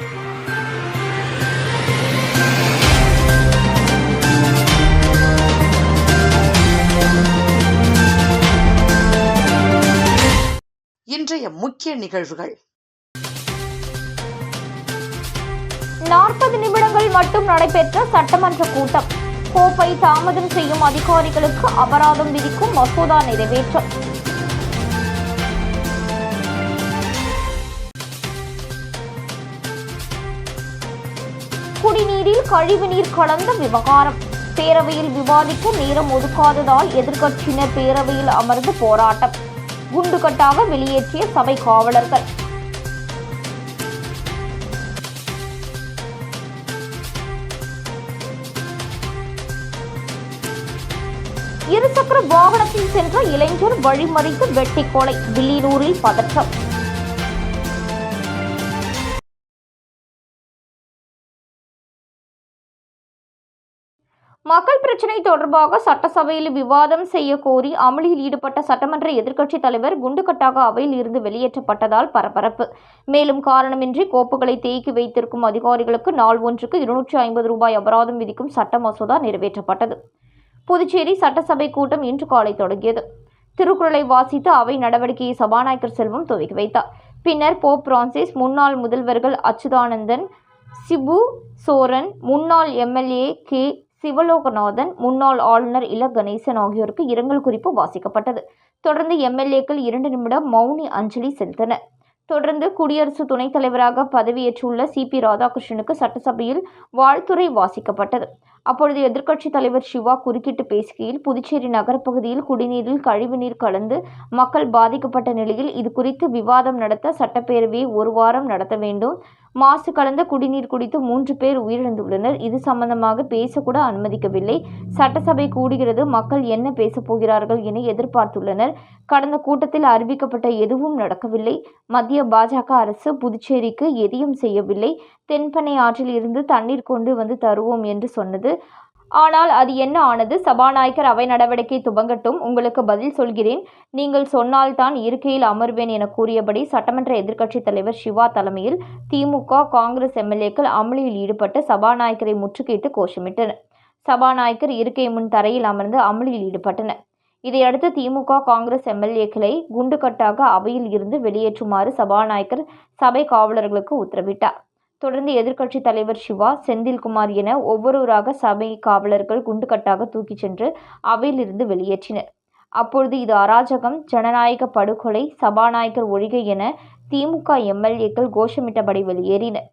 இன்றைய முக்கிய நிகழ்வுகள். நாற்பது நிமிடங்கள் மட்டும் நடைபெற்ற சட்டமன்ற கூட்டம். கோப்பை தாமதம் செய்யும் அதிகாரிகளுக்கு அபராதம் விதிக்கும் மசோதா நிறைவேற்றம். குடிநீரில் கழிவுநீர் கலந்த விவகாரம். பேரவையில் விவாதிக்க நேரம் ஒதுக்காததால் எதிர்க்கட்சியினர் பேரவையில் அமர்ந்து போராட்டம். குண்டுகட்டாக வெளியேற்றிய சபை காவலர்கள். இருசக்கர வாகனத்தில் சென்ற இளைஞர் வழிமறித்து வெட்டி கொலை வில்லியனூரில் பதற்றம். மக்கள் பிரச்சினை தொடர்பாக சட்டசபையில் விவாதம் செய்ய கோரி அமளியில் ஈடுபட்ட சட்டமன்ற எதிர்க்கட்சித் தலைவர் குண்டுகட்டாக அவையில் இருந்து வெளியேற்றப்பட்டதால் பரபரப்பு. மேலும் காரணமின்றி கோப்புகளை தேக்கி வைத்திருக்கும் அதிகாரிகளுக்கு நாள் ஒன்றுக்கு இருநூற்றி ஐம்பது ரூபாய் அபராதம் விதிக்கும் சட்ட மசோதா நிறைவேற்றப்பட்டது. புதுச்சேரி சட்டசபை கூட்டம் இன்று காலை தொடங்கியது. திருக்குறளை வாசித்து அவை நடவடிக்கையை சபாநாயகர் செல்வம் துவக்கி வைத்தார். பின்னர் போப் பிரான்சிஸ் முன்னாள் முதல்வர்கள் அச்சுதானந்தன் சிபு சோரன் முன்னாள் எம்எல்ஏ கே. சிவலோகநாதன் முன்னாள் ஆளுநர் இல கணேசன் ஆகியோருக்கு இரங்கல் குறிப்பு வாசிக்கப்பட்டது. தொடர்ந்து எம்எல்ஏக்கள் இரண்டு நிமிடம் மௌனி அஞ்சலி செலுத்தினர் தொடர்ந்து குடியரசு துணைத் தலைவராக பதவியேற்றுள்ள சி. பி. ராதாகிருஷ்ணனுக்கு சட்டசபையில் வாழ்த்துறை வாசிக்கப்பட்டது. அப்பொழுது எதிர்க்கட்சித் தலைவர் சிவா குறுக்கிட்டு பேசுகையில் புதுச்சேரி நகரப்பகுதியில் குடிநீரில் கழிவுநீர் கலந்து மக்கள் பாதிக்கப்பட்ட நிலையில் இது குறித்து விவாதம் நடத்த சட்டப்பேரவையை ஒரு வாரம் நடத்த வேண்டும். மாசு கலந்த குடிநீர் குடித்து மூன்று பேர் உயிரிழந்துள்ளனர். இது சம்பந்தமாக பேசக்கூட அனுமதிக்கவில்லை. சட்டசபை கூடுகிறது. மக்கள் என்ன பேசப் போகிறார்கள் என எதிர்பார்த்துள்ளனர். கடந்த கூட்டத்தில் அறிவிக்கப்பட்ட எதுவும் நடக்கவில்லை. மத்திய பாஜக அரசு புதுச்சேரிக்கு எதையும் செய்யவில்லை. தென்பனை ஆற்றில் இருந்து தண்ணீர் கொண்டு வந்து தருவோம் என்று சொன்னது ஆனால் அது என்ன ஆனது? சபாநாயகர் அவை நடவடிக்கை துவங்கட்டும் உங்களுக்கு பதில் சொல்கிறேன். நீங்கள் சொன்னால்தான் இருக்கையில் அமர்வேன் என கூறியபடி சட்டமன்ற எதிர்க்கட்சித் தலைவர் சிவா தலைமையில் திமுக காங்கிரஸ் எம்எல்ஏக்கள் அமளியில் ஈடுபட்டு சபாநாயகரை முற்றுகையிட்டு கோஷமிட்டனர். சபாநாயகர் இருக்கை முன் தரையில் அமர்ந்து அமளியில் ஈடுபட்டனர். இதையடுத்து திமுக காங்கிரஸ் எம்எல்ஏக்களை குண்டுகட்டாக அவையில் இருந்து வெளியேற்றுமாறு சபாநாயகர் சபை காவலர்களுக்கு உத்தரவிட்டார். தொடர்ந்து எதிர்க்கட்சித் தலைவர் சிவா செந்தில்குமார் என ஒவ்வொருவராக சபை காவலர்கள் குண்டுகட்டாக தூக்கிச் சென்று அவையிலிருந்து வெளியேற்றினர். அப்பொழுது இது அராஜகம் ஜனநாயக படுகொலை சபாநாயகர் ஒழிகை என திமுக எம்எல்ஏக்கள் கோஷமிட்டபடி வெளியேறினர்.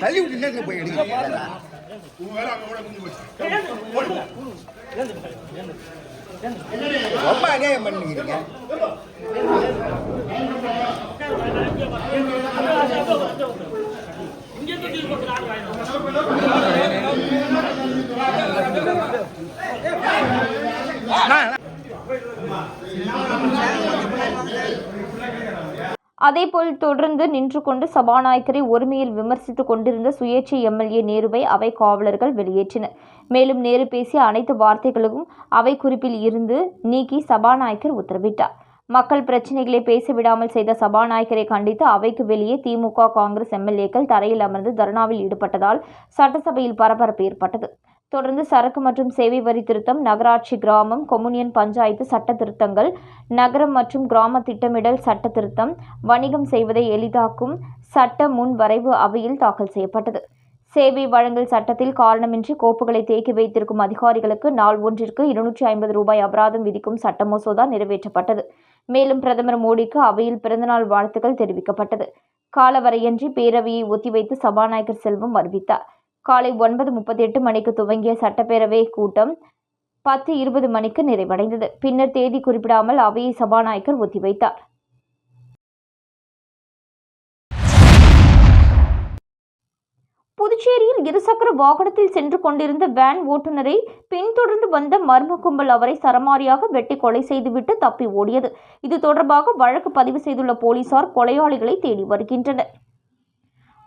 தள்ளி விட்டு நேரத்தில் போய் எடுங்க ரொம்ப அநியாயம் பண்ணுகிறீங்க Thank you. அதேபோல் தொடர்ந்து நின்று கொண்டு சபாநாயகரை ஒருமையில் விமர்சித்துக் கொண்டிருந்த சுயேட்சை எம்எல்ஏ நேருவை அவை காவலர்கள் வெளியேற்றினர். மேலும் நேரு பேசிய அனைத்து வார்த்தைகளுக்கும் அவை குறிப்பில் இருந்து நீக்கி சபாநாயகர் உத்தரவிட்டார். மக்கள் பிரச்சினைகளை பேசவிடாமல் செய்த சபாநாயகரை கண்டித்து அவைக்கு வெளியே திமுக காங்கிரஸ் எம்எல்ஏக்கள் தரையில் அமர்ந்து தர்ணாவில் ஈடுபட்டதால் சட்டசபையில் பரபரப்பு ஏற்பட்டது. தொடர்ந்து சரக்கு மற்றும் சேவை வரி திருத்தம் நகராட்சி கிராமம் கொம்யூனியன் பஞ்சாயத்து சட்ட திருத்தங்கள் நகரம் மற்றும் கிராம திட்டமிடல் சட்ட திருத்தம் வணிகம் செய்வதை எளிதாக்கும் சட்ட முன் வரைவு அவையில் தாக்கல் செய்யப்பட்டது. சேவை வழங்கல் சட்டத்தில் காரணமின்றி கோப்புகளை தேக்கி வைத்திருக்கும் அதிகாரிகளுக்கு நாள் ஒன்றிற்கு இருநூற்றி ஐம்பது ரூபாய் அபராதம் விதிக்கும் சட்ட மசோதா நிறைவேற்றப்பட்டது. மேலும் பிரதமர் மோடிக்கு அவையில் பிறந்தநாள் வாழ்த்துக்கள் தெரிவிக்கப்பட்டது. காலவரையின்றி பேரவையை ஒத்திவைத்து சபாநாயகர் செல்வம் அறிவித்தார் காலை ஒன்பது முப்பத்தி எட்டு மணிக்கு துவங்கிய சட்டப்பேரவை கூட்டம் பத்து இருபது மணிக்கு நிறைவடைந்தது. பின்னர் தேதி குறிப்பிடாமல் அவையை சபாநாயகர் ஒத்திவைத்தார். புதுச்சேரியில் இருசக்கர வாகனத்தில் சென்று கொண்டிருந்த வேன் ஓட்டுநரை பின்தொடர்ந்து வந்த மர்ம கும்பல் அவரை சரமாரியாக வெட்டி கொலை செய்துவிட்டு தப்பி ஓடியது. இது தொடர்பாக வழக்கு பதிவு செய்துள்ள போலீசார் கொலையாளிகளை தேடி வருகின்றனர்.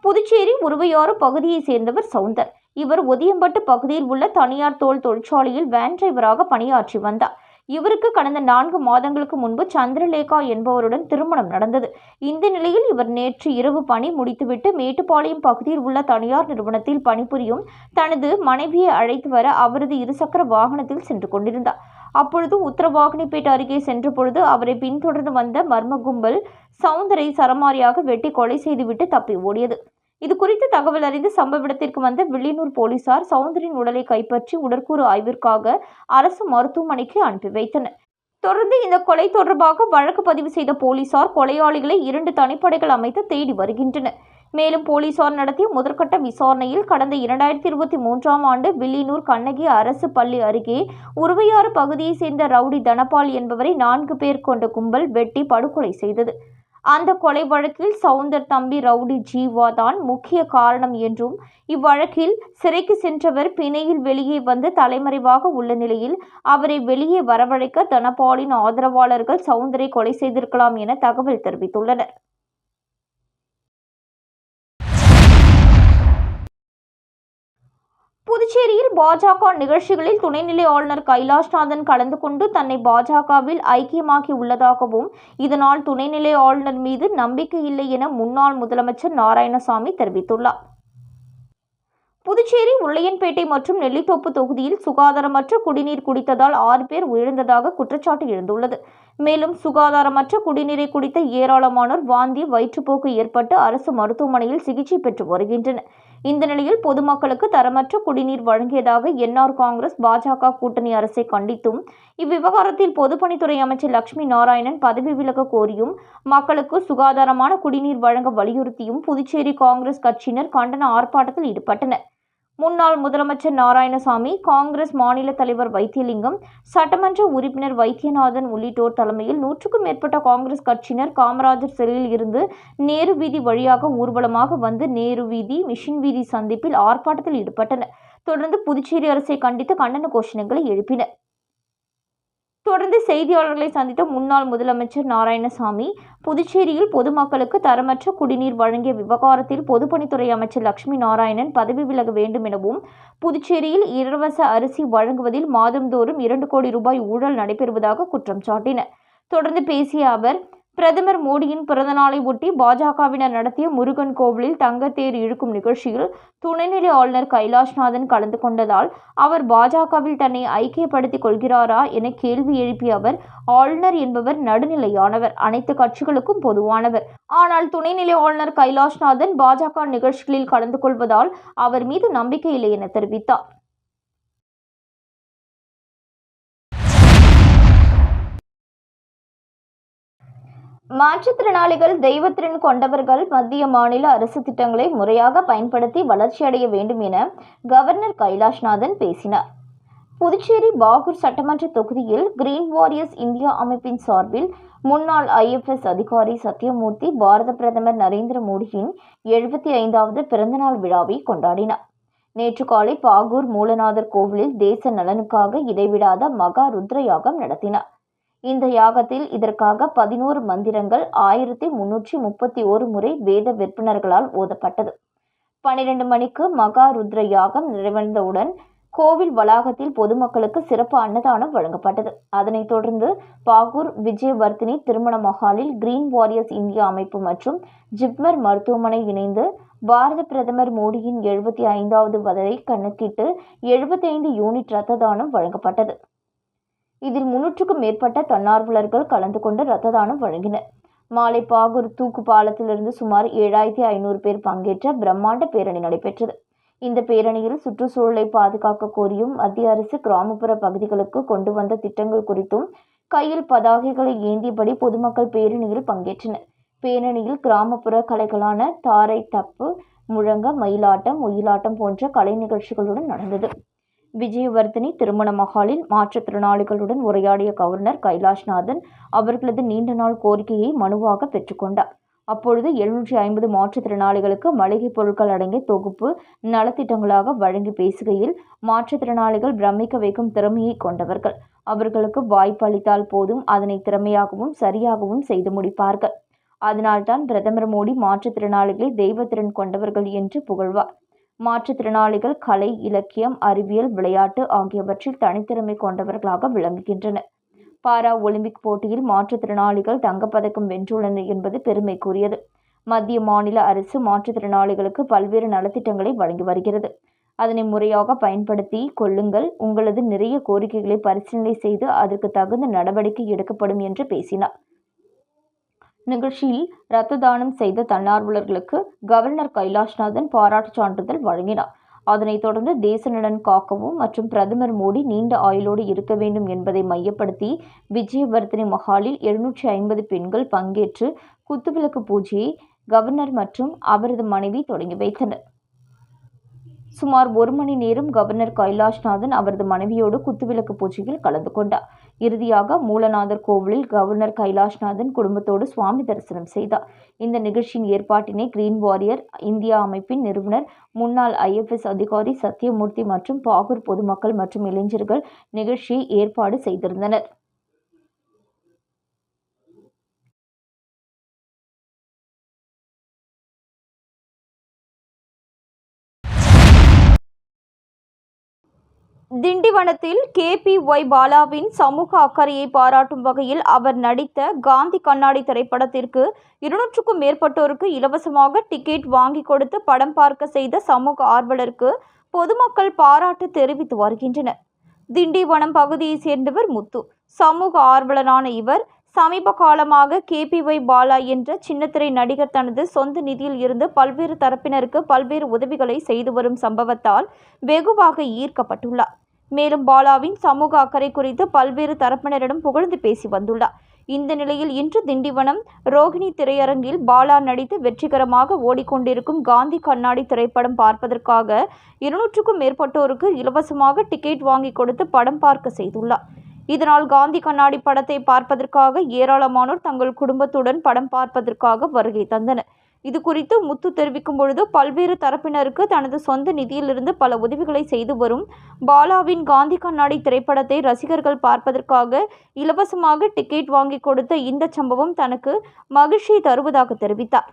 புதுச்சேரி உருவையாறு பகுதியைச் சேர்ந்தவர் சவுந்தர். இவர் ஒதியம்பட்டு பகுதியில் உள்ள தனியார் தோல் தொழிற்சாலையில் வேன் டிரைவராக பணியாற்றி வந்தார். இவருக்கு கடந்த நான்கு மாதங்களுக்கு முன்பு சந்திரலேகா என்பவருடன் திருமணம் நடந்தது. இந்த நிலையில் இவர் நேற்று இரவு பணி முடித்துவிட்டு மேட்டுப்பாளையம் பகுதியில் உள்ள தனியார் நிறுவனத்தில் பணிபுரியும் தனது மனைவியை அழைத்து வர அவரது இருசக்கர வாகனத்தில் சென்று கொண்டிருந்தார். அப்பொழுது உத்தரவாகினிப்பேட் அருகே சென்ற பொழுது அவரை பின்தொடர்ந்து வந்த மர்ம கும்பல் சவுந்தரை சரமாரியாக வெட்டி கொலை செய்துவிட்டு தப்பி ஓடியது. இது குறித்து தகவல் அறிந்து சம்பவ இடத்திற்கு வந்த வில்லியனூர் போலீசார் சவுந்தரின் உடலை கைப்பற்றி உடற்கூறு ஆய்விற்காக அரசு மருத்துவமனைக்கு அனுப்பி வைத்தனர். தொடர்ந்து இந்த கொலை தொடர்பாக வழக்கு பதிவு செய்த போலீசார் கொலையாளிகளை இரண்டு தனிப்படைகள் அமைத்து தேடி வருகின்றனர். மேலும் போலீசார் நடத்திய முதற்கட்ட விசாரணையில் கடந்த இரண்டாயிரத்தி இருபத்தி மூன்றாம் ஆண்டு வில்லியனூர் கண்ணகி அரசு பள்ளி அருகே உருவையாறு பகுதியைச் சேர்ந்த ரவுடி தனபால் என்பவரை நான்கு பேர் கொண்ட கும்பல் வெட்டி படுகொலை செய்தது. அந்த கொலை வழக்கில் சவுந்தர் தம்பி ரவுடி ஜீவா தான் முக்கிய காரணம் என்றும் இவ்வழக்கில் சிறைக்கு சென்றவர் பிணையில் வெளியே வந்து தலைமறைவாக உள்ள நிலையில் அவரை வெளியே வரவழைக்க தனபாலின் ஆதரவாளர்கள் சவுந்தரை கொலை செய்திருக்கலாம் என தகவல் தெரிவித்துள்ளனர். புதுச்சேரியில் பாஜக நிகழ்ச்சிகளில் துணைநிலை ஆளுநர் கைலாஷ்நாதன் கலந்து கொண்டு தன்னை பாஜகவில் ஐக்கியமாகி உள்ளதாகவும் இதனால் துணைநிலை ஆளுநர் மீது நம்பிக்கை இல்லை என முன்னாள் முதலமைச்சர் நாராயணசாமி தெரிவித்துள்ளார். புதுச்சேரி உருளையன்பேட்டை மற்றும் நெல்லித்தோப்பு தொகுதியில் சுகாதாரமற்ற குடிநீர் குடித்ததால் ஆறு பேர் உயிரிழந்ததாக குற்றச்சாட்டு எழுந்துள்ளது. மேலும் சுகாதாரமற்ற குடிநீரை குடித்த ஏராளமானோர் வாந்தி வயிற்றுப்போக்கு ஏற்பட்டு அரசு மருத்துவமனையில் சிகிச்சை பெற்று வருகின்றனர். இந்த நிலையில் பொதுமக்களுக்கு தரமற்ற குடிநீர் வழங்கியதாக என்ஆர் காங்கிரஸ் பாஜக கூட்டணி அரசை கண்டித்தும் இவ்விவகாரத்தில் பொதுப்பணித்துறை அமைச்சர் லட்சுமி நாராயணன் பதவி விலக கோரியும் மக்களுக்கு சுகாதாரமான குடிநீர் வழங்க வலியுறுத்தியும் புதுச்சேரி காங்கிரஸ் கட்சியினர் கண்டன ஆர்ப்பாட்டத்தில் ஈடுபட்டனர். முன்னாள் முதலமைச்சர் நாராயணசாமி காங்கிரஸ் மாநில தலைவர் வைத்தியலிங்கம் சட்டமன்ற உறுப்பினர் வைத்தியநாதன் உள்ளிட்டோர் தலைமையில் நூற்றுக்கும் மேற்பட்ட காங்கிரஸ் கட்சியினர் காமராஜர் சிலையில் இருந்து நேரு வீதி வழியாக ஊர்வலமாக வந்து நேரு வீதி மிஷின் வீதி சந்திப்பில் ஆர்ப்பாட்டத்தில் ஈடுபட்டனர். தொடர்ந்து புதுச்சேரி அரசை கண்டித்து கண்டன கோஷணங்களை எழுப்பினர். தொடர்ந்து செய்தியாளர்களை சந்தித்த முன்னாள் முதலமைச்சர் நாராயணசாமி புதுச்சேரியில் பொதுமக்களுக்கு தரமற்ற குடிநீர் வழங்கிய விவகாரத்தில் பொதுப்பணித்துறை அமைச்சர் லட்சுமி நாராயணன் பதவி விலக வேண்டும் எனவும் புதுச்சேரியில் இலவச அரிசி வழங்குவதில் மாதந்தோறும் இரண்டு கோடி ரூபாய் ஊழல் நடைபெறுவதாக குற்றம் சாட்டினர். தொடர்ந்து பேசிய அவர் பிரதமர் மோடியின் பிறந்தநாளை ஒட்டி பாஜகவினர் நடத்திய முருகன் கோவிலில் தங்கத்தேர் இழுக்கும் நிகழ்ச்சியில் துணைநிலை ஆளுநர் கைலாஷ்நாதன் கலந்து கொண்டதால் அவர் பாஜகவில் தன்னை ஐக்கியப்படுத்திக் கொள்கிறாரா என கேள்வி எழுப்பிய அவர் ஆளுநர் என்பவர் நடுநிலையானவர் அனைத்து கட்சிகளுக்கும் பொதுவானவர். ஆனால் துணைநிலை ஆளுநர் கைலாஷ்நாதன் பாஜக நிகழ்ச்சிகளில் கலந்து கொள்வதால் அவர் மீது நம்பிக்கை இல்லை என தெரிவித்தார். மாற்றுத்திறனாளிகள் தெய்வத்திறன் கொண்டவர்கள் மத்திய மாநில அரசு திட்டங்களை முறையாக பயன்படுத்தி வளர்ச்சியடைய வேண்டும் என கவர்னர் கைலாஷ்நாதன் பேசினார். புதுச்சேரி பாகூர் சட்டமன்ற தொகுதியில் கிரீன் வாரியர்ஸ் இந்தியா அமைப்பின் சார்பில் முன்னாள் ஐஎஃப்எஸ் அதிகாரி சத்யமூர்த்தி பாரத பிரதமர் நரேந்திர மோடியின் எழுபத்தி ஐந்தாவது பிறந்தநாள் விழாவை கொண்டாடினார். நேற்று காலை பாகூர் மூலநாதர் கோவிலில் தேச நலனுக்காக இடைவிடாத மகா ருத்ர யாகம் நடத்தினார். இந்த யாகத்தில் இதற்காக பதினோரு மந்திரங்கள் ஆயிரத்தி முன்னூற்றி முப்பத்தி ஒரு முறை வேத விற்பனர்களால் ஓதப்பட்டது. பனிரெண்டு மணிக்கு மகா ருத்ர யாகம் நிறைவடைந்தவுடன் கோவில் வளாகத்தில் பொதுமக்களுக்கு சிறப்பு அன்னதானம் வழங்கப்பட்டது. அதனைத் தொடர்ந்து பாகூர் விஜயவர்த்தினி திருமண மஹாலில் கிரீன் வாரியர்ஸ் இந்தியா அமைப்பு மற்றும் ஜிப்மர் மருத்துவமனை இணைந்து பாரத பிரதமர் மோடியின் எழுபத்தி ஐந்தாவது வயதை கணக்கிட்டு எழுபத்தைந்து யூனிட் இரத்த தானம் வழங்கப்பட்டது. இதில் முன்னூற்றுக்கும் மேற்பட்ட தன்னார்வலர்கள் கலந்து கொண்டு இரத்த தானம் வழங்கினர். மாலை பாகூர் தூக்கு பாலத்திலிருந்து சுமார் ஏழாயிரத்தி ஐநூறு பேர் பங்கேற்ற பிரம்மாண்ட பேரணி நடைபெற்றது. இந்த பேரணியில் சுற்றுச்சூழலை பாதுகாக்க கோரியும் மத்திய அரசு கிராமப்புற பகுதிகளுக்கு கொண்டு வந்த திட்டங்கள் குறித்தும் கையில் பதாகைகளை ஏந்தியபடி பொதுமக்கள் பேரணியில் பங்கேற்றனர். பேரணியில் கிராமப்புற கலைகளான தாரை தப்பு முழங்க மயிலாட்டம் ஒயிலாட்டம் போன்ற கலை நிகழ்ச்சிகளுடன் நடந்தது. விஜயவர்தனி திருமண மகாலில் மாற்றுத்திறனாளிகளுடன் உரையாடிய கவர்னர் கைலாஷ்நாதன் அவர்களது நீண்ட நாள் கோரிக்கையை மனுவாக பெற்றுக்கொண்டார் அப்பொழுது எழுநூற்றி ஐம்பது மாற்றுத்திறனாளிகளுக்கு மளிகைப் பொருட்கள் அடங்கிய தொகுப்பு நலத்திட்டங்களாக வழங்கி பேசுகையில் மாற்றுத்திறனாளிகள் பிரமிக்க வைக்கும் திறமையை கொண்டவர்கள். அவர்களுக்கு வாய்ப்பு அளித்தால் போதும் அதனை திறமையாகவும் சரியாகவும் செய்து முடிப்பார்கள். அதனால்தான் பிரதமர் மோடி மாற்றுத்திறனாளிகளை தெய்வத்திறன் கொண்டவர்கள் என்று புகழ்வார். மாற்றுத்திறனாளிகள் கலை இலக்கியம் அறிவியல் விளையாட்டு ஆகியவற்றில் தனித்திறமை கொண்டவர்களாக விளங்குகின்றனர். பாரா ஒலிம்பிக் போட்டியில் மாற்றுத்திறனாளிகள் தங்கப்பதக்கம் வென்றுள்ளனர் என்பது பெருமைக்குரியது. மத்திய மாநில அரசு மாற்றுத்திறனாளிகளுக்கு பல்வேறு நலத்திட்டங்களை வழங்கி வருகிறது. அதனை முறையாக பயன்படுத்தி கொள்ளுங்கள். உங்களது நிறைய கோரிக்கைகளை பரிசீலனை செய்து அதற்கு தகுந்த நடவடிக்கை எடுக்கப்படும் என்று பேசினார். நிகழ்ச்சியில் இரத்த தானம் செய்த தன்னார்வலர்களுக்கு கவர்னர் கைலாஷ்நாதன் பாராட்டுச் சான்றிதழ் வழங்கினார். அதனைத் தொடர்ந்து தேச நலன் காக்கவும் மற்றும் பிரதமர் மோடி நீண்ட ஆயுளோடு இருக்க வேண்டும் என்பதை மையப்படுத்தி விஜயவர்தனை மஹாலில் எழுநூற்றி ஐம்பது பெண்கள் பங்கேற்று குத்துவிளக்கு பூஜையை கவர்னர் மற்றும் அவரது மனைவி தொடங்கி வைத்தனர். சுமார் ஒரு மணி நேரம் கவர்னர் கைலாஷ்நாதன் அவரது மனைவியோடு குத்துவிளக்கு பூஜையில் கலந்து கொண்டார். இறுதியாக மூலநாதர் கோவிலில் கவர்னர் கைலாஷ்நாதன் குடும்பத்தோடு சுவாமி தரிசனம் செய்தார். இந்த நிகழ்ச்சியின் ஏற்பாட்டினை கிரீன் வாரியர் இந்தியா அமைப்பின் நிறுவனர் முன்னாள் ஐஎஃப்எஸ் அதிகாரி சத்யமூர்த்தி மற்றும் பாகூர் பொதுமக்கள் மற்றும் இளைஞர்கள் நிகழ்ச்சியை ஏற்பாடு செய்திருந்தனர். திண்டிவனத்தில் கேபிஒய் பாலாவின் சமூக அக்கறையை பாராட்டும் வகையில் அவர் நடித்த காந்தி கண்ணாடி திரைப்படத்திற்கு இருநூற்றுக்கும் மேற்பட்டோருக்கு இலவசமாக டிக்கெட் வாங்கி கொடுத்து படம் பார்க்க செய்த சமூக ஆர்வலருக்கு பொதுமக்கள் பாராட்டு தெரிவித்து வருகின்றனர். திண்டிவனம் பகுதியைச் சேர்ந்தவர் முத்து. சமூக ஆர்வலரான இவர் சமீப காலமாக கேபிஒய் பாலா என்ற சின்னத்திரை நடிகர் தனது சொந்த நிதியில் இருந்து பல்வேறு தரப்பினருக்கு பல்வேறு உதவிகளை செய்து வரும் சம்பவத்தால் வெகுவாக ஈர்க்கப்பட்டுள்ளார். மேலும் பாலாவின் சமூக அக்கறை குறித்து பல்வேறு தரப்பினரிடம் புகழ்ந்து பேசி வந்துள்ளார். இந்த நிலையில் இன்று திண்டிவனம் ரோகிணி திரையரங்கில் பாலா நடித்து வெற்றிகரமாக ஓடிக்கொண்டிருக்கும் காந்தி கண்ணாடி திரைப்படம் பார்ப்பதற்காக இருநூற்றுக்கும் மேற்பட்டோருக்கு இலவசமாக டிக்கெட் வாங்கி கொடுத்து படம் பார்க்க செய்துள்ளார். இதனால் காந்தி கண்ணாடி படத்தை பார்ப்பதற்காக ஏராளமானோர் தங்கள் குடும்பத்துடன் படம் பார்ப்பதற்காக வருகை தந்தனர். இது குறித்து முத்து தெரிவிக்கும் பொழுது பல்வேறு தரப்பினருக்கு தனது சொந்த நிதியிலிருந்து பல உதவிகளை செய்து வரும் பாலாவின் காந்தி கண்ணாடி திரைப்படத்தை ரசிகர்கள் பார்ப்பதற்காக இலவசமாக டிக்கெட் வாங்கி கொடுத்த இந்த சம்பவம் தனக்கு மகிழ்ச்சியை தருவதாக தெரிவித்தார்.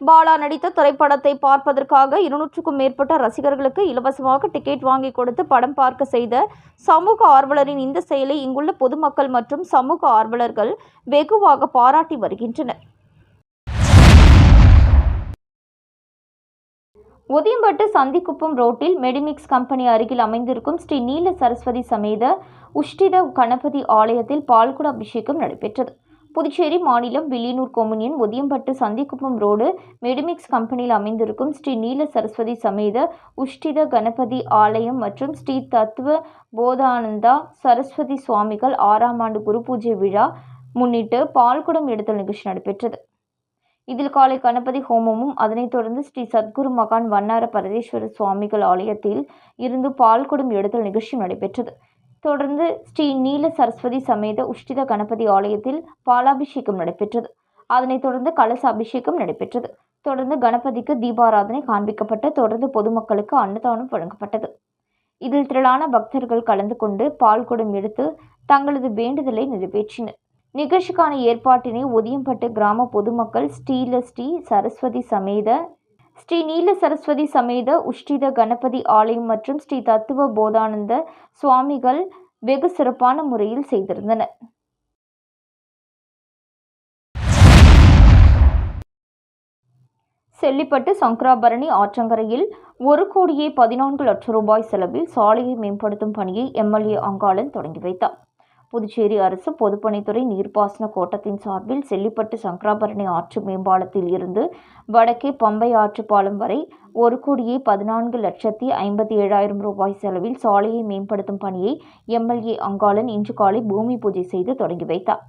பாலா நடித்த திரைப்படத்தை பார்ப்பதற்காக இருநூற்றுக்கும் மேற்பட்ட ரசிகர்களுக்கு இலவசமாக டிக்கெட் வாங்கி கொடுத்து படம் பார்க்க செய்த சமூக ஆர்வலரின் இந்த செயலை இங்குள்ள பொதுமக்கள் மற்றும் சமூக ஆர்வலர்கள் வெகுவாக பாராட்டி வருகின்றனர். உதியம்பட்டு சந்திக்குப்பம் ரோட்டில் மெடிமிக்ஸ் கம்பெனி அருகில் அமைந்திருக்கும் ஸ்ரீ நீல சரஸ்வதி சமேத உஷ்டித கணபதி ஆலயத்தில் பால்குட அபிஷேகம் நடைபெற்றது. புதுச்சேரி மாநிலம் Villianur commune Uthiyampattu Sandhikuppam road Medimix கம்பெனியில் அமைந்திருக்கும் ஸ்ரீ நீல சரஸ்வதி சமேத உஷ்டித கணபதி ஆலயம் மற்றும் ஸ்ரீ தத்துவ போதானந்தா சரஸ்வதி சுவாமிகள் ஆறாம் ஆண்டு குரு பூஜை விழா முன்னிட்டு பால்குடம் எடுத்தல் நிகழ்ச்சி நடைபெற்றது. இதில் காலை கணபதி ஹோமமும் அதனைத் தொடர்ந்து ஸ்ரீ சத்குரு மகான் வண்ணார பரதேஸ்வர சுவாமிகள் ஆலயத்தில் இருந்து பால்குடம் எடுத்தல் நிகழ்ச்சி நடைபெற்றது. தொடர்ந்து ஸ்ரீ நீல சரஸ்வதி சமேத உஷ்டித கணபதி ஆலயத்தில் பாலாபிஷேகம் நடைபெற்றது. அதனைத் தொடர்ந்து கலச அபிஷேகம் நடைபெற்றது. தொடர்ந்து கணபதிக்கு தீபாராதனை காண்பிக்கப்பட்டு தொடர்ந்து பொதுமக்களுக்கு அன்னதானம் வழங்கப்பட்டது. இதில் திரளான பக்தர்கள் கலந்து கொண்டு பால்குடம் எடுத்து தங்களது வேண்டுதலை நிறைவேற்றினர். நிகழ்ச்சிக்கான ஏற்பாட்டினை உதியம்பட்டு கிராம பொதுமக்கள் ஸ்ரீல ஸ்ரீ சரஸ்வதி சமேத ஸ்ரீ நீல சரஸ்வதி சமேத உஷ்டித கணபதி ஆலயம் மற்றும் ஸ்ரீ தத்துவ போதானந்த சுவாமிகள் வெகு சிறப்பான முறையில் செய்திருந்தனர். செல்லிப்பட்டு சங்கராபரணி ஆற்றங்கரையில் ஒரு கோடியே பதினான்கு லட்சம் ரூபாய் செலவில் சாலையை மேம்படுத்தும் பணியை எம்எல்ஏ அங்காளன் தொடங்கி வைத்தார். புதுச்சேரி அரசு பொதுப்பணித்துறை நீர்ப்பாசன கோட்டத்தின் சார்பில் செல்லிப்பட்டு சங்கராபரணி ஆற்று மேம்பாலத்தில் இருந்து வடக்கே பம்பை ஆற்று பாலம் வரை ஒரு கோடியே பதினான்கு லட்சத்தி ஐம்பத்தி ஏழாயிரம் ரூபாய் செலவில் சாலையை மேம்படுத்தும் பணியை எம்எல்ஏ அங்காளன் இன்று காலை பூமி பூஜை செய்து தொடங்கி வைத்தார்.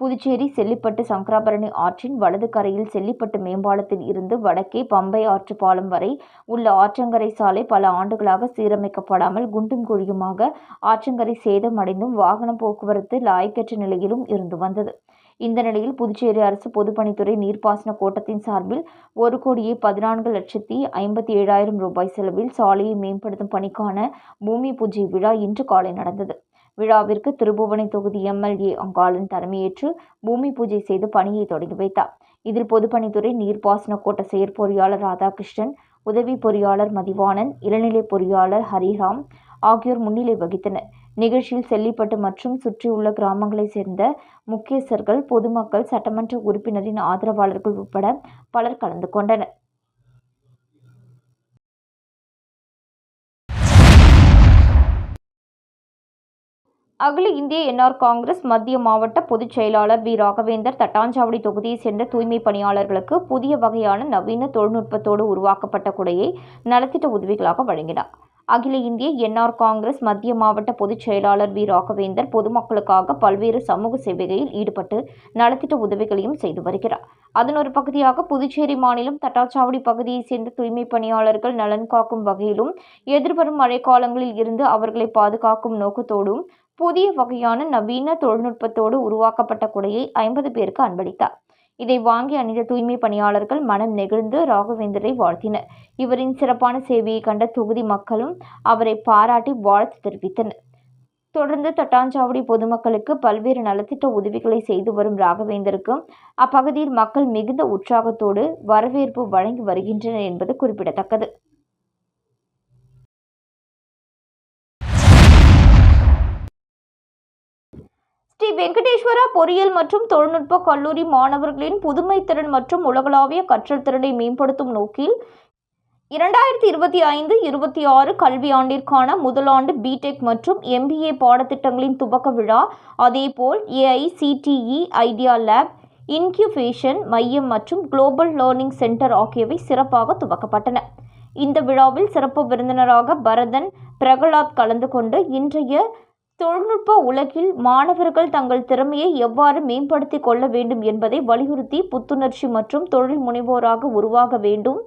புதுச்சேரி செல்லிப்பட்டு சங்கராபரணி ஆற்றின் வலது கரையில் செல்லிப்பட்டு மேம்பாலத்தில் இருந்து வடக்கே பம்பை ஆற்று பாலம் வரை உள்ள ஆற்றங்கரை சாலை பல ஆண்டுகளாக சீரமைக்கப்படாமல் குண்டும் குழியுமாக ஆற்றங்கரை சேதமடைந்தும் வாகன போக்குவரத்து லாய்க்கற்ற நிலையிலும் இருந்து வந்தது. இந்த நிலையில் புதுச்சேரி அரசு பொதுப்பணித்துறை நீர்ப்பாசன கோட்டத்தின் சார்பில் ஒரு கோடியே பதினான்கு லட்சத்தி ஐம்பத்தி ஏழாயிரம் ரூபாய் செலவில் சாலையை மேம்படுத்தும் பணிக்கான பூமி பூஜை விழா இன்று காலை நடந்தது. விழாவிற்கு திருபுவனை தொகுதி எம்எல்ஏ அங்காளன் தலைமையேற்று பூமி பூஜை செய்து பணியை தொடங்கி வைத்தார். இதில் பொதுப்பணித்துறை நீர்ப்பாசன கோட்ட செயற்பொறியாளர் ராதாகிருஷ்ணன் உதவி பொறியாளர் மதிவாணன் இளநிலை பொறியாளர் ஹரிராம் ஆகியோர் முன்னிலை வகித்தனர். நிகழ்ச்சியில் செல்லிப்பட்டு மற்றும் சுற்றியுள்ள கிராமங்களைச் சேர்ந்த முக்கியஸ்தர்கள் பொதுமக்கள் சட்டமன்ற உறுப்பினரின் ஆதரவாளர்கள் உட்பட பலர் கலந்து கொண்டனர். அகில இந்திய என்ஆர் காங்கிரஸ் மத்திய மாவட்ட பொதுச் செயலாளர் வி. ராகவேந்தர் தட்டாஞ்சாவடி தொகுதியைச் சேர்ந்த தூய்மை பணியாளர்களுக்கு புதிய வகையான நவீன தொழில்நுட்பத்தோடு உருவாக்கப்பட்ட குடையை நலத்திட்ட உதவிகளாக வழங்கினார். அகில இந்திய என்ஆர் காங்கிரஸ் மத்திய மாவட்ட பொதுச் செயலாளர் வி. ராகவேந்தர் பொதுமக்களுக்காக பல்வேறு சமூக சேவைகளில் ஈடுபட்டு நலத்திட்ட உதவிகளையும் செய்து வருகிறார். அதன் ஒரு பகுதியாக புதுச்சேரி மாநிலம் தட்டாச்சாவடி பகுதியைச் சேர்ந்த தூய்மை பணியாளர்கள் நலன் காக்கும் வகையிலும் எதிர்வரும் மழைக்காலங்களில் இருந்து அவர்களை பாதுகாக்கும் நோக்கத்தோடும் புதிய வகையான நவீன தொழில்நுட்பத்தோடு உருவாக்கப்பட்ட குடையை ஐம்பது பேருக்கு அன்பளித்தார். இதை வாங்கி அணிந்த தூய்மை பணியாளர்கள் மனம் நெகிழ்ந்து ராகவேந்தரை வாழ்த்தினர். இவரின் சிறப்பான சேவையை கண்ட தொகுதி மக்களும் அவரை பாராட்டி வாழ்த்து தெரிவித்தனர். தொடர்ந்து தட்டாஞ்சாவடி பொதுமக்களுக்கு பல்வேறு நலத்திட்ட உதவிகளை செய்து வரும் ராகவேந்தருக்கு அப்பகுதியில் மக்கள் மிகுந்த உற்சாகத்தோடு வரவேற்பு வழங்கி வருகின்றனர் என்பது குறிப்பிடத்தக்கது. வெங்கடேஸ்வரா பொறியியல் மற்றும் தொழில்நுட்ப கல்லூரி மாணவர்களின் புதுமை திறன் மற்றும் உலகளாவிய கற்றல் திறனை மேம்படுத்தும் நோக்கில் இரண்டாயிரத்தி இருபத்தி ஐந்து இருபத்தி ஆறு கல்வியாண்டிற்கான முதலாண்டு பிடெக் மற்றும் எம்பிஏ பாடத்திட்டங்களின் துவக்க விழா. அதேபோல் ஏஐசிடிஇ ஐடியா லேப் இன்க்யூபேஷன் மையம் மற்றும் குளோபல் லேர்னிங் சென்டர் ஆகியவை சிறப்பாக துவக்கப்பட்டன. இந்த விழாவில் சிறப்பு விருந்தினராக பரதன் பிரகலாத் கலந்து கொண்டு இன்றைய தொழில்நுட்ப உலகில் மாணவர்கள் தங்கள் திறமையை எவ்வாறு மேம்படுத்திக் கொள்ள வேண்டும் என்பதை வலியுறுத்தி புத்துணர்ச்சி மற்றும் தொழில் முனைவோராக உருவாக வேண்டும்.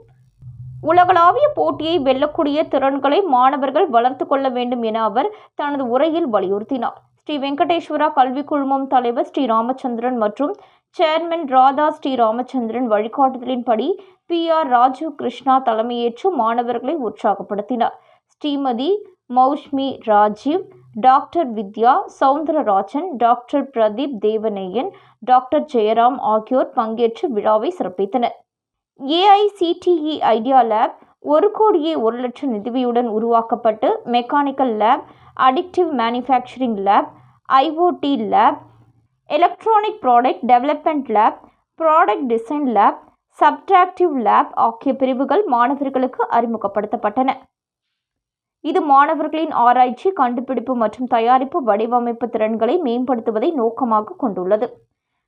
உலகளாவிய போட்டியை வெல்லக்கூடிய திறன்களை மாணவர்கள் வளர்த்து கொள்ள வேண்டும் என அவர் தனது உரையில் வலியுறுத்தினார். ஸ்ரீ வெங்கடேஸ்வரா கல்விக் குழுமம் தலைவர் ஸ்ரீ ராமச்சந்திரன் மற்றும் சேர்மன் ராதா ஸ்ரீ ராமச்சந்திரன் வழிகாட்டுதலின்படி பி ஆர் ராஜீவ் கிருஷ்ணா தலைமையேற்று மாணவர்களை உற்சாகப்படுத்தினார். Shrimati Moushmi Rajiv doctor Vidya Soundararajan doctor Pradeep Devaneyan doctor Jayaram ஆகியோர் பங்கேற்று விழாவை சிறப்பித்தனர். ஏஐசிடிஇ ஐடியா லேப் ஒரு கோடியே ஒரு லட்சம் நிதியுடன் உருவாக்கப்பட்டு mechanical lab addictive manufacturing lab IoT lab electronic product development lab product design lab subtractive lab ஆகிய பிரிவுகள் மாணவர்களுக்கு அறிமுகப்படுத்தப்பட்டன. இது மாணவர்களின் ஆராய்ச்சி கண்டுபிடிப்பு மற்றும் தயாரிப்பு வடிவமைப்பு திறன்களை மேம்படுத்துவதை நோக்கமாக கொண்டுள்ளது.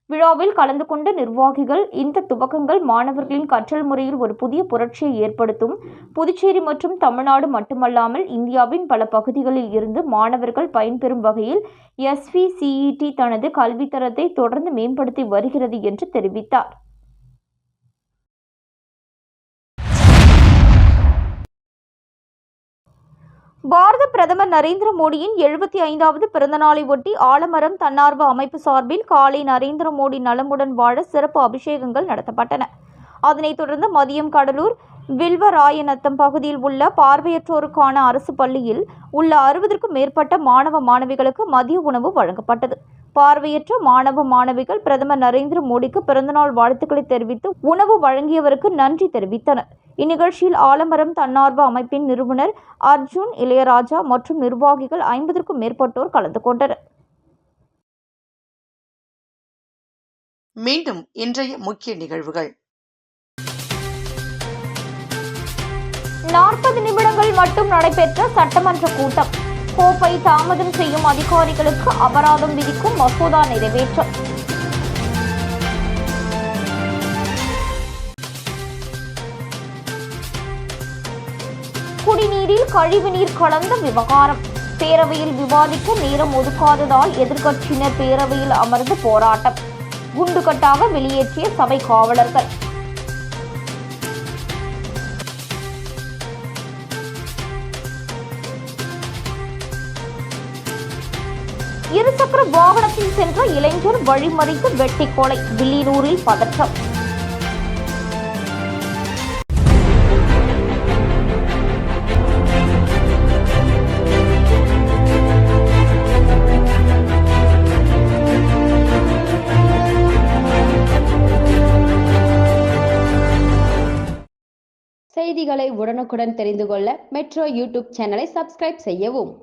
விழாவில் கலந்து கொண்ட நிர்வாகிகள் இந்த துவக்கங்கள் மாணவர்களின் கற்றல் முறையில் ஒரு புதிய புரட்சியை ஏற்படுத்தும். புதுச்சேரி மற்றும் தமிழ்நாடு மட்டுமல்லாமல் இந்தியாவின் பல பகுதிகளில் இருந்து மாணவர்கள் பயன்பெறும் வகையில் எஸ்விசிஇடி தனது கல்வித்தரத்தை தொடர்ந்து மேம்படுத்தி வருகிறது என்று தெரிவித்தார். பாரத பிரதமர் நரேந்திர மோடியின் எழுபத்தி ஐந்தாவது பிறந்தநாளை ஒட்டி ஆலமரம் தன்னார்வ அமைப்பு சார்பில் காலை நரேந்திர மோடி நலமுடன் வாழ சிறப்பு அபிஷேகங்கள் நடத்தப்பட்டன. அதனைத் தொடர்ந்து மதியம் கடலூர் வில்வராயநத்தம் பகுதியில் உள்ள பார்வையற்றோருக்கான அரசு பள்ளியில் உள்ள அறுபதற்கும் மேற்பட்ட மாணவ மாணவிகளுக்கு மதிய உணவு வழங்கப்பட்டது. பார்வையற்ற மாணவ மாணவிகள் பிரதமர் நரேந்திர மோடிக்கு பிறந்தநாள் வாழ்த்துக்களை தெரிவித்து உணவு வழங்கியவருக்கு நன்றி தெரிவித்தனர். இந்நிகழ்ச்சியில் ஆலமரம் தன்னார்வ அமைப்பின் நிறுவனர் அர்ஜுன் இளையராஜா மற்றும் நிர்வாகிகள் ஐம்பதற்கும் மேற்பட்டோர் கலந்து கொண்டனர். மீண்டும் இன்றைய முக்கிய நிகழ்வுகள். நாற்பது நிமிடங்கள் மட்டும் நடைபெற்ற சட்டமன்ற கூட்டம். கோப்பை தாமதம் செய்யும் அதிகாரிகளுக்கு அபராதம் விதிக்கும் மசோதா நிறைவேற்றம். குடிநீரில் கழிவுநீர் கலந்த விவகாரம். பேரவையில் விவாதிக்க நேரம் ஒதுக்காததால் எதிர்க்கட்சியினர் பேரவையில் அமர்ந்து போராட்டம். குண்டுகட்டாக வெளியேற்றிய சபை காவலர்கள். இருசக்கர வாகனத்தில் சென்ற இளைஞர் வழிமறித்து வெட்டி கொலை வில்லியனூரில் பதற்றம். செய்திகளை உடனுக்குடன் தெரிந்து கொள்ள மெட்ரோ யூடியூப் சேனலை சப்ஸ்கிரைப் செய்யவும்.